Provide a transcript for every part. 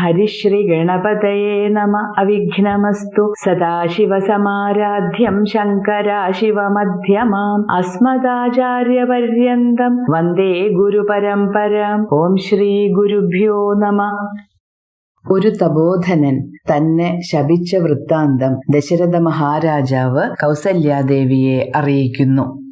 ഹരിശ്രീ ഗണപതയേ നമ അവിഘ്നമസ്തു സദാശിവസമാരാധ്യം ശങ്കരാശിവമധ്യമാം അസ്മദാചാര്യപര്യന്തം വന്ദേ ഗുരുപരമ്പരാം ഓം ശ്രീ ഗുരുഭ്യോ നമ ഒരു തപോധനൻ തന്നെ ശപിച്ച വൃത്താന്തം ദശരഥ മഹാരാജാവ് കൗസല്യാദേവിയെ അറിയിക്കുന്നു.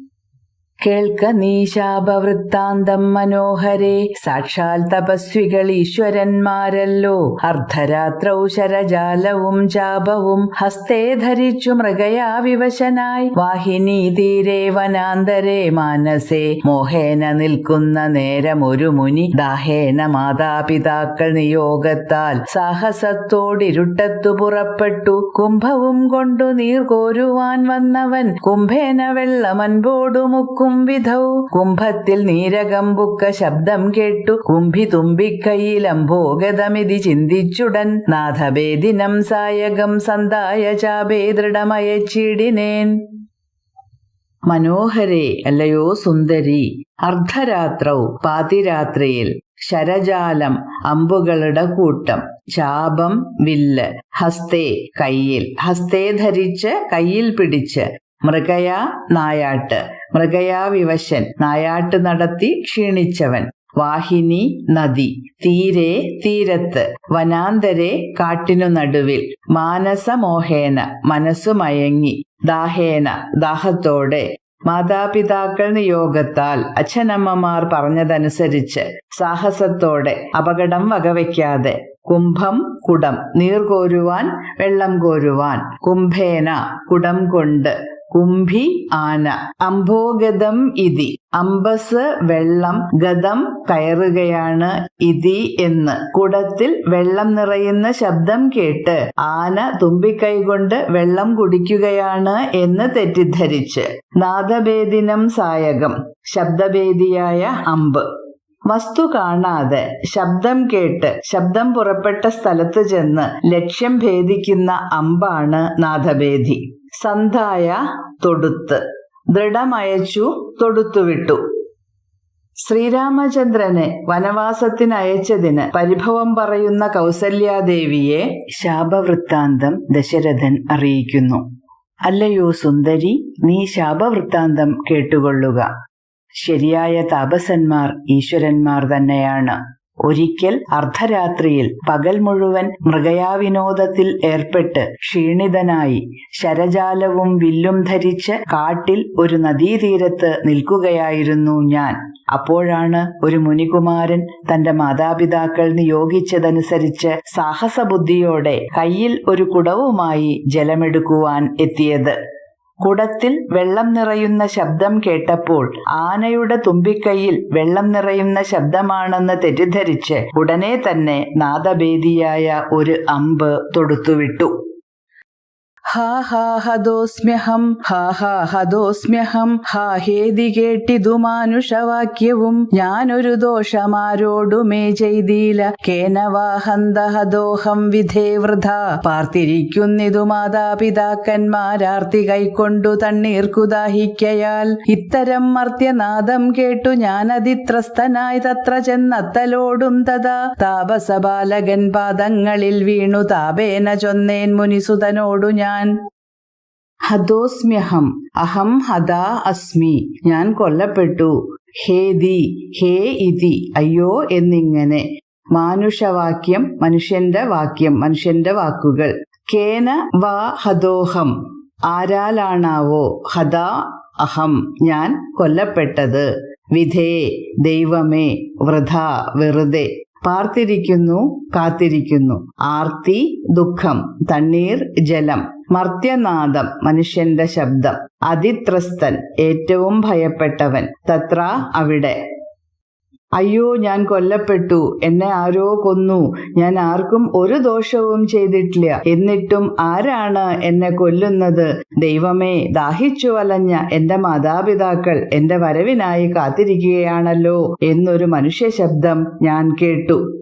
കേൾക്ക നീശാപവൃത്താന്തം മനോഹരേ. സാക്ഷാൽ തപസ്വികൾ ഈശ്വരന്മാരല്ലോ. അർദ്ധരാത്രൗ ശരജാലവും ചാപവും ഹസ്തേ ധരിച്ചു മൃഗയാ വിവശനായി വാഹിനി തീരെ വനാന്തരെ മാനസേ. മോഹേന നിൽക്കുന്ന നേരം ഒരു മുനി. ദാഹേന മാതാപിതാക്കൾ നിയോഗത്താൽ സാഹസത്തോടിരുട്ടത്തു പുറപ്പെട്ടു. കുംഭവും കൊണ്ടു നീർ കോരുവാൻ വന്നവൻ. കുംഭേന വെള്ളമൻപോടു മുക്കും വിധൗ കുംഭത്തിൽ നീരകമ്പുക്ക ശബ്ദം കേട്ടു. കുംഭി തുമ്പിക്കൈയിലംഭോഗതമിതി ചിന്തിച്ചുടൻ. നാഥഭേദിനം സായകം സന്തായ ചാപേ ദൃഢമയച്ചിടിനേൻ. മനോഹരേ അല്ലയോ സുന്ദരി അർദ്ധരാത്രൗ പാതിരാത്രിയിൽ ശരജാലം അമ്പുകളുടെ കൂട്ടം ശാപം വില്ല് ഹസ്തേ കയ്യിൽ ഹസ്തേ ധരിച്ച് കയ്യിൽ പിടിച്ച് മൃഗയാ നായാട്ട്. മൃഗയാ വിവശൻ. നായാട്ട് നടത്തി ക്ഷീണിച്ചവൻ. വാഹിനി നദി. തീരെ തീരത്ത്. വനാന്തരെ കാട്ടിനു നടുവിൽ. മാനസമോഹേന. മനസ്സു മയങ്ങി. ദാഹേന. ദാഹത്തോടെ. മാതാപിതാക്കൾ നിയോഗത്താൽ അച്ഛനമ്മമാർ പറഞ്ഞതനുസരിച്ച് സാഹസത്തോടെ അപകടം വകവയ്ക്കാതെ. കുംഭം കുടം. നീർ കോരുവാൻ വെള്ളം കോരുവാൻ. കുംഭേന കുടം കൊണ്ട് കുംഭി ആന. അംഭോഗതം ഇതി. അമ്പസ് വെള്ളം ഗതം കയറുകയാണ് ഇതി എന്ന്. കുടത്തിൽ വെള്ളം നിറയുന്ന ശബ്ദം കേട്ട് ആന തുമ്പിക്കൈകൊണ്ട് വെള്ളം കുടിക്കുകയാണ് എന്ന് തെറ്റിദ്ധരിച്ച്. നാദഭേദിനം സായകം. ശബ്ദഭേദിയായ അമ്പ് വസ്തു കാണാതെ ശബ്ദം കേട്ട് ശബ്ദം പുറപ്പെട്ട സ്ഥലത്ത് ചെന്ന് ലക്ഷ്യം ഭേദിക്കുന്ന അമ്പാണ് നാഥഭേദി സന്ധായ തൊടുത്ത്. ദൃഢമയച്ചു തൊടുത്തുവിട്ടു. ശ്രീരാമചന്ദ്രനെ വനവാസത്തിന് അയച്ചതിന് പരിഭവം പറയുന്ന കൗസല്യാദേവിയെ ശാപവൃത്താന്തം ദശരഥൻ അറിയിക്കുന്നു. അല്ലയോ സുന്ദരി നീ ശാപവൃത്താന്തം കേട്ടുകൊള്ളുക. ശരിയായ താപസന്മാർ ഈശ്വരന്മാർ തന്നെയാണ്. ഒരിക്കൽ അർദ്ധരാത്രിയിൽ പകൽ മുഴുവൻ മൃഗയാവിനോദത്തിൽ ഏർപ്പെട്ട് ക്ഷീണിതനായി ശരജാലവും വില്ലും ധരിച്ച് കാട്ടിൽ ഒരു നദീതീരത്ത് നിൽക്കുകയായിരുന്നു ഞാൻ. അപ്പോഴാണ് ഒരു മുനികുമാരൻ തന്റെ മാതാപിതാക്കൾ നിയോഗിച്ചതനുസരിച്ച് സാഹസബുദ്ധിയോടെ കയ്യിൽ ഒരു കുടവുമായി ജലമെടുക്കുവാൻ എത്തിയത്. കുടത്തിൽ വെള്ളം നിറയുന്ന ശബ്ദം കേട്ടപ്പോൾ ആനയുടെ തുമ്പിക്കൈയിൽ വെള്ളം നിറയുന്ന ശബ്ദമാണെന്ന് തെറ്റിദ്ധരിച്ച് ഉടനെ തന്നെ നാദഭേദിയായ ഒരു അമ്പ് തൊടുത്തുവിട്ടു. ഹാ ഹാ ഹതോസ്മ്യഹം ഹാ ഹാ ഹേതി കേട്ടിതു മാനുഷവാക്യവും. ഞാനൊരു ദോഷമാരോടുമേ ചെയ്തീല. കേനവാഹന്തഹദോഹം വിധേ വൃഥ. പാർത്തിരിക്കുന്നിതു മാതാപിതാക്കന്മാരാർത്തി കൈക്കൊണ്ടു തണ്ണീർക്കുദാഹിക്കയാൽ ഇത്തരം മർത്യനാദം കേട്ടു ഞാനതിത്രസ്തനായി തത്ര ചെന്നത്തലോടും തഥാ. താപസബാലകൻ പാദങ്ങളിൽ വീണു താപേന ചൊന്നേൻ മുനിസുതനോടു ഞാൻ ഹതോസ്മ്യഹം അഹം ഹതാ അസ്മി. ഞാൻ കൊല്ലപ്പെട്ടു. ഹേതി ഹേ ഇതി. അയ്യോ എന്നിങ്ങനെ. മാനുഷവാക്യം മനുഷ്യന്റെ വാക്യം മനുഷ്യന്റെ വാക്കുകൾ. കേന വാ ഹതോഹം ആരാലാണാവോ? ഹതാ അഹം. ഞാൻ കൊല്ലപ്പെട്ടത്. വിധേ. ദൈവമേ. വൃഥ. വെറുതെ. പാർത്തിരിക്കുന്നു കാത്തിരിക്കുന്നു. ആർത്തി ദുഃഖം. തണ്ണീർ ജലം. മർത്യനാദം മനുഷ്യന്റെ ശബ്ദം. അതിത്രസ്തൻ ഏറ്റവും ഭയപ്പെട്ടവൻ. തത്ര അവിടെ. അയ്യോ ഞാൻ കൊല്ലപ്പെട്ടു. എന്നെ ആരോ കൊന്നു. ഞാൻ ആർക്കും ഒരു ദോഷവും ചെയ്തിട്ടില്ല. എന്നിട്ടും ആരാണ് എന്നെ കൊല്ലുന്നത്? ദൈവമേ ദാഹിച്ചു വലഞ്ഞ എന്റെ മാതാപിതാക്കൾ എന്റെ വരവിനായി കാത്തിരിക്കുകയാണല്ലോ എന്നൊരു മനുഷ്യ ശബ്ദം ഞാൻ കേട്ടു.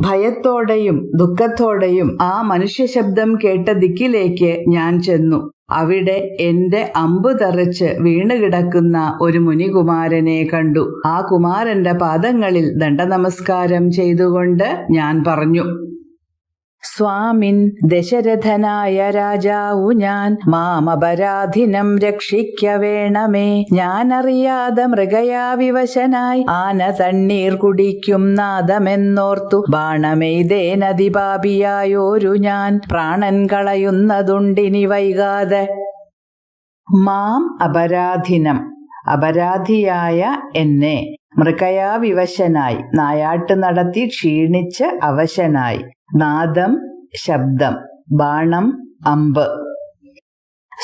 ഭയത്തോടെയും ദുഃഖത്തോടെയും ആ മനുഷ്യ ശബ്ദം കേട്ട ദിക്കിലേക്ക് ഞാൻ ചെന്നു. അവിടെ എന്റെ അമ്പ് തെറിച്ച് വീണുകിടക്കുന്ന ഒരു മുനികുമാരനെ കണ്ടു. ആ കുമാരന്റെ പാദങ്ങളിൽ ദണ്ഡനമസ്കാരം ചെയ്തുകൊണ്ട് ഞാൻ പറഞ്ഞു സ്വാമിൻ ദശരഥനായ രാജാവു ഞാൻ. മാമപരാധിനം രക്ഷിക്കവേണമേ. ഞാനറിയാതെ മൃഗയാ വിവശനായി ആന തണ്ണീർ കുടിക്കും നാദമെന്നോർത്തു. ബാണമെയ്തേ നദിപാപിയായോരു ഞാൻ. പ്രാണൻ കളയുന്നതുണ്ടിനി വൈകാതെ. മാം അപരാധിനം. അപരാധിയായ എന്നെ മൃഗയാ വിവശനായി നായാട്ട് നടത്തി ക്ഷീണിച്ച് അവശനായി. നാദം ശബ്ദം ബാണം അമ്പ്.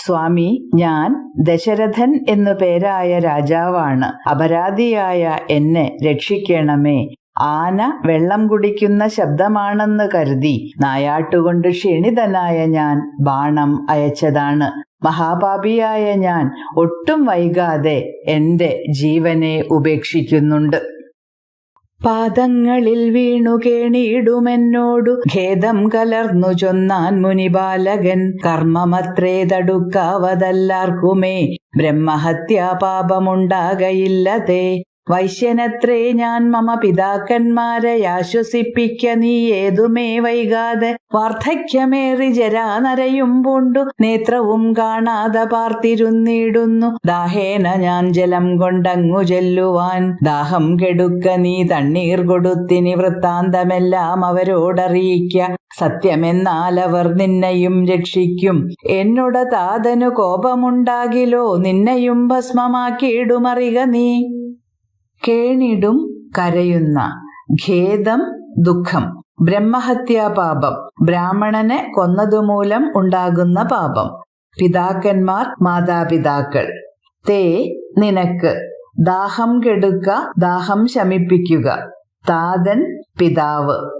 സ്വാമി ഞാൻ ദശരഥൻ എന്നു പേരായ രാജാവാണ്. അപരാധിയായ എന്നെ രക്ഷിക്കണമേ. ആന വെള്ളം കുടിക്കുന്ന ശബ്ദമാണെന്ന് കരുതി നായാട്ടുകൊണ്ട് ക്ഷീണിതനായ ഞാൻ ബാണം അയച്ചതാണ്. മഹാപാപിയായ ഞാൻ ഒട്ടും വൈകാതെ എന്റെ ജീവനെ ഉപേക്ഷിക്കുന്നുണ്ട്. പാദങ്ങളിൽ വീണു കേണിയിടുമെന്നോടു ഖേദം കലർന്നു ചൊന്നാൻ മുനിബാലകൻ. കർമ്മമത്രേ തടുക്കാവതല്ലാർക്കുമേ. ബ്രഹ്മഹത്യാ പാപമുണ്ടാകയില്ലതേ വൈശ്യനത്രേ ഞാൻ മമ പിതാക്കന്മാരെ ആശ്വസിപ്പിക്ക നീ ഏതുമേ വൈകാതെ വാർദ്ധക്യമേറി ജരാനരയും പൂണ്ടു. നേത്രവും കാണാതെ പാർത്തിരുന്നിടുന്നു. ദാഹേന ഞാൻ ജലം കൊണ്ടങ്ങു ചെല്ലുവാൻ. ദാഹം കെടുക്ക നീ തണ്ണീർ കൊടുത്തിനി വൃത്താന്തമെല്ലാം അവരോടറിയിക്ക. സത്യമെന്നാൽ അവർ നിന്നെയും രക്ഷിക്കും. എന്നോട് താതനു കോപമുണ്ടാകിലോ? നിന്നെയും ഭസ്മമാക്കിയിടുമറിക നീ. കേണിടും കരയുന്ന ഖേദം ദുഃഖം. ബ്രഹ്മഹത്യാ പാപം. ബ്രാഹ്മണനെ കൊന്നതുമൂലം ഉണ്ടാകുന്ന പാപം. പിതാക്കന്മാർ മാതാപിതാക്കൾ. തേ നിനക്ക്. ദാഹം കെടുക്ക ദാഹം ശമിപ്പിക്കുക. താതൻ പിതാവ്.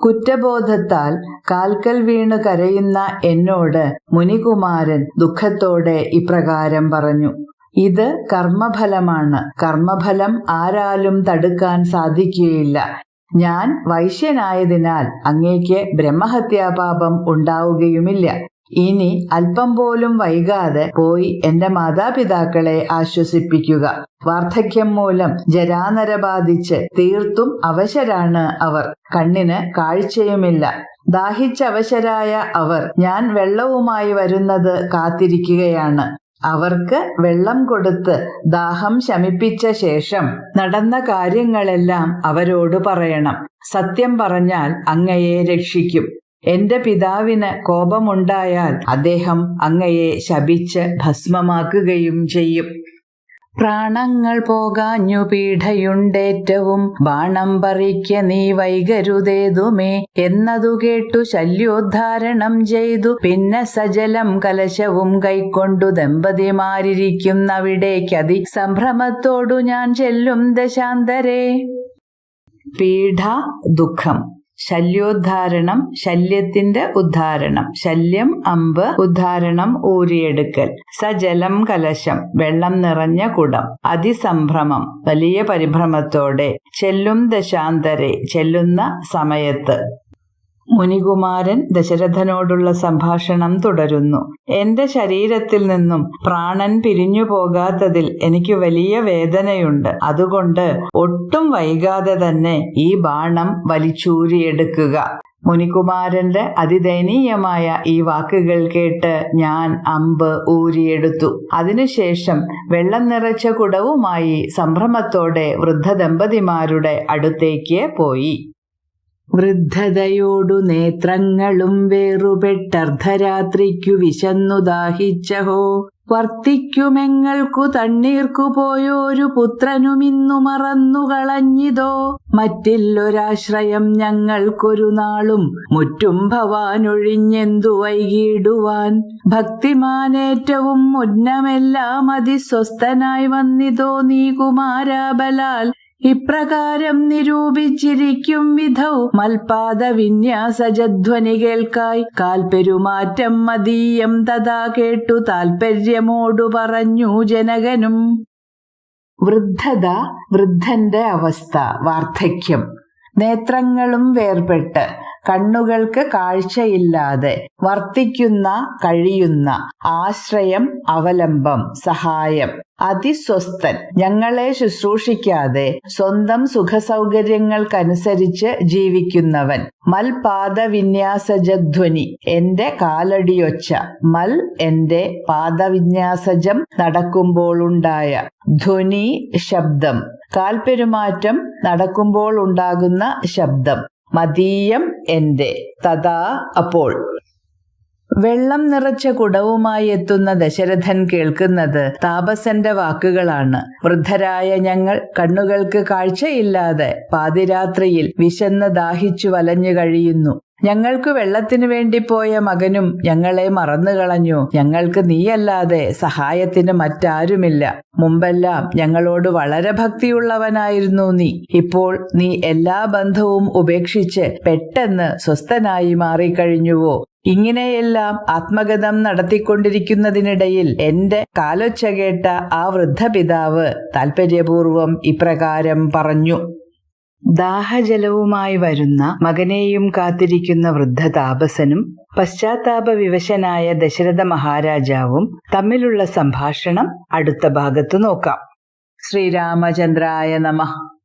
കുറ്റബോധത്താൽ കാൽക്കൽ വീണു കരയുന്ന എന്നോട് മുനികുമാരൻ ദുഃഖത്തോടെ ഇപ്രകാരം പറഞ്ഞു. ഇത് കർമ്മഫലമാണ്. കർമ്മഫലം ആരാലും തടുക്കാൻ സാധിക്കുകയില്ല. ഞാൻ വൈശ്യനായതിനാൽ അങ്ങേക്ക് ബ്രഹ്മഹത്യാപാപം ഉണ്ടാവുകയുമില്ല. ഇനി അല്പം പോലും വൈകാതെ പോയി എന്റെ മാതാപിതാക്കളെ ആശ്വസിപ്പിക്കുക. വാർദ്ധക്യം മൂലം ജരാനര ബാധിച്ച് തീർത്തും അവശരാണ് അവർ. കണ്ണിന് കാഴ്ചയുമില്ല. ദാഹിച്ചവശരായ അവർ. ഞാൻ വെള്ളവുമായി വരുന്നത് കാത്തിരിക്കുകയാണ്. അവർക്ക് വെള്ളം കൊടുത്ത് ദാഹം ശമിപ്പിച്ച ശേഷം നടന്ന കാര്യങ്ങളെല്ലാം അവരോട് പറയണം. സത്യം പറഞ്ഞാൽ അങ്ങയെ രക്ഷിക്കും. എന്റെ പിതാവിന് കോപമുണ്ടായാൽ അദ്ദേഹം അങ്ങയെ ശപിച്ച് ഭസ്മമാക്കുകയും ചെയ്യും. പ്രാണങ്ങൾ പോകാഞ്ഞു പീഠയുണ്ടേറ്റവും. ബാണം പറിക്ക നീ വൈകരുതേതുമേ. എന്നതു കേട്ടു ശല്യോദ്ധാരണം ചെയ്തു. പിന്നെ സജലം കലശവും കൈക്കൊണ്ടു ദമ്പതിമാരിയ്ക്കുന്നവിടേക്കതി. സംഭ്രമത്തോടു ഞാൻ ചെല്ലും ദശാന്തരേ. പീഠ ദുഃഖം. ശല്യോദ്ധാരണം ശല്യത്തിന്റെ ഉദ്ധാരണം. ശല്യം അമ്പ് ഉദ്ധാരണം ഊരിയെടുക്കൽ. സജലം കലശം വെള്ളം നിറഞ്ഞ കുടം. അതിസംഭ്രമം വലിയ പരിഭ്രമത്തോടെ. ചെല്ലും ദശാന്തരെ ചെല്ലുന്ന സമയത്ത്. മുനികുമാരൻ ദശരഥനോടുള്ള സംഭാഷണം തുടരുന്നു. എന്റെ ശരീരത്തിൽ നിന്നും പ്രാണൻ പിരിഞ്ഞു പോകാത്തതിൽ എനിക്ക് വലിയ വേദനയുണ്ട്. അതുകൊണ്ട് ഒട്ടും വൈകാതെ തന്നെ ഈ ബാണം വലിച്ചൂരിയെടുക്കുക മുനികുമാരന്റെ അതിദയനീയമായ ഈ വാക്കുകൾ കേട്ട് ഞാൻ അമ്പ് ഊരിയെടുത്തു. അതിനുശേഷം വെള്ളം നിറച്ച കുടവുമായി സംഭ്രമത്തോടെ വൃദ്ധ ദമ്പതിമാരുടെ അടുത്തേക്ക് പോയി. വൃദ്ധതയോടു നേത്രങ്ങളും വേറുപെട്ടർദ്ധരാത്രിക്കു വിശന്നു ദാഹിച്ചഹോ. വർത്തിക്കുമെങ്ങൾക്കു തണ്ണീർക്കു പോയോരു പുത്രനുമിന്നു മറന്നു കളഞ്ഞിതോ. മറ്റില്ലൊരാശ്രയം ഞങ്ങൾക്കൊരു നാളും മുറ്റും ഭവാനൊഴിഞ്ഞെന്തു വൈകിടുവാൻ. ഭക്തിമാനേറ്റവും മുന്നമെല്ലാം അതിസ്വസ്ഥനായി വന്നിതോ നീ കുമാരാബലാൽ. ഇപ്രകാരം നിരൂപിച്ചിരിക്കും വിധൗ. മൽപാദ വിന്യാസജധ്വനി കേൾക്കായി. കാൽപെരുമാറ്റം മതീയം തഥാ കേട്ടു. താൽപര്യമോടു പറഞ്ഞു ജനകനും. വൃദ്ധത വൃദ്ധന്റെ അവസ്ഥ വാർദ്ധക്യം. നേത്രങ്ങളും വേർപെട്ട്. കണ്ണുകൾക്ക് കാഴ്ചയില്ലാതെ. വർത്തിക്കുന്ന കഴിയുന്ന. ആശ്രയം അവലംബം സഹായം. അതിസ്വസ്ഥൻ. ഞങ്ങളെ ശുശ്രൂഷിക്കാതെ സ്വന്തം സുഖസൗകര്യങ്ങൾക്കനുസരിച്ച് ജീവിക്കുന്നവൻ. മൽപാദ വിന്യാസജധ്വനി എന്റെ കാലടിയൊച്ച. മൽ എന്റെ പാദവിന്യാസജം നടക്കുമ്പോളുണ്ടായ ധ്വനി ശബ്ദം. കാൽപെരുമാറ്റം നടക്കുമ്പോൾ ഉണ്ടാകുന്ന ശബ്ദം. മതീയം എന്റെ. തഥാ അപ്പോൾ. വെള്ളം നിറച്ച കുടവുമായി എത്തുന്ന ദശരഥൻ കേൾക്കുന്നത് താപസന്റെ വാക്കുകളാണ്. വൃദ്ധരായ ഞങ്ങൾ കണ്ണുകൾക്ക് കാഴ്ചയില്ലാതെ പാതിരാത്രിയിൽ വിശന്ന് ദാഹിച്ചു വലഞ്ഞു കഴിയുന്നു. ഞങ്ങൾക്ക് വെള്ളത്തിനു വേണ്ടി പോയ മകനും ഞങ്ങളെ മറന്നുകളഞ്ഞു ഞങ്ങൾക്ക് നീയല്ലാതെ സഹായത്തിന് മറ്റാരുമില്ല. മുമ്പെല്ലാം ഞങ്ങളോട് വളരെ ഭക്തിയുള്ളവനായിരുന്നു നീ. ഇപ്പോൾ നീ എല്ലാ ബന്ധവും ഉപേക്ഷിച്ച് പെട്ടെന്ന് സ്വസ്ഥനായി മാറിക്കഴിഞ്ഞുവോ? ഇങ്ങനെയെല്ലാം ആത്മഗതം നടത്തിക്കൊണ്ടിരിക്കുന്നതിനിടയിൽ എന്റെ കാലൊച്ച കേട്ട ആ വൃദ്ധപിതാവ് താൽപര്യപൂർവം ഇപ്രകാരം പറഞ്ഞു. ദാഹജലവുമായി വരുന്ന മകനെയും കാത്തിരിക്കുന്ന വൃദ്ധ താപസനും പശ്ചാത്താപ വിവശനായ ദശരഥ മഹാരാജാവും തമ്മിലുള്ള സംഭാഷണം അടുത്ത ഭാഗത്തു നോക്കാം. ശ്രീരാമചന്ദ്രായ നമഃ.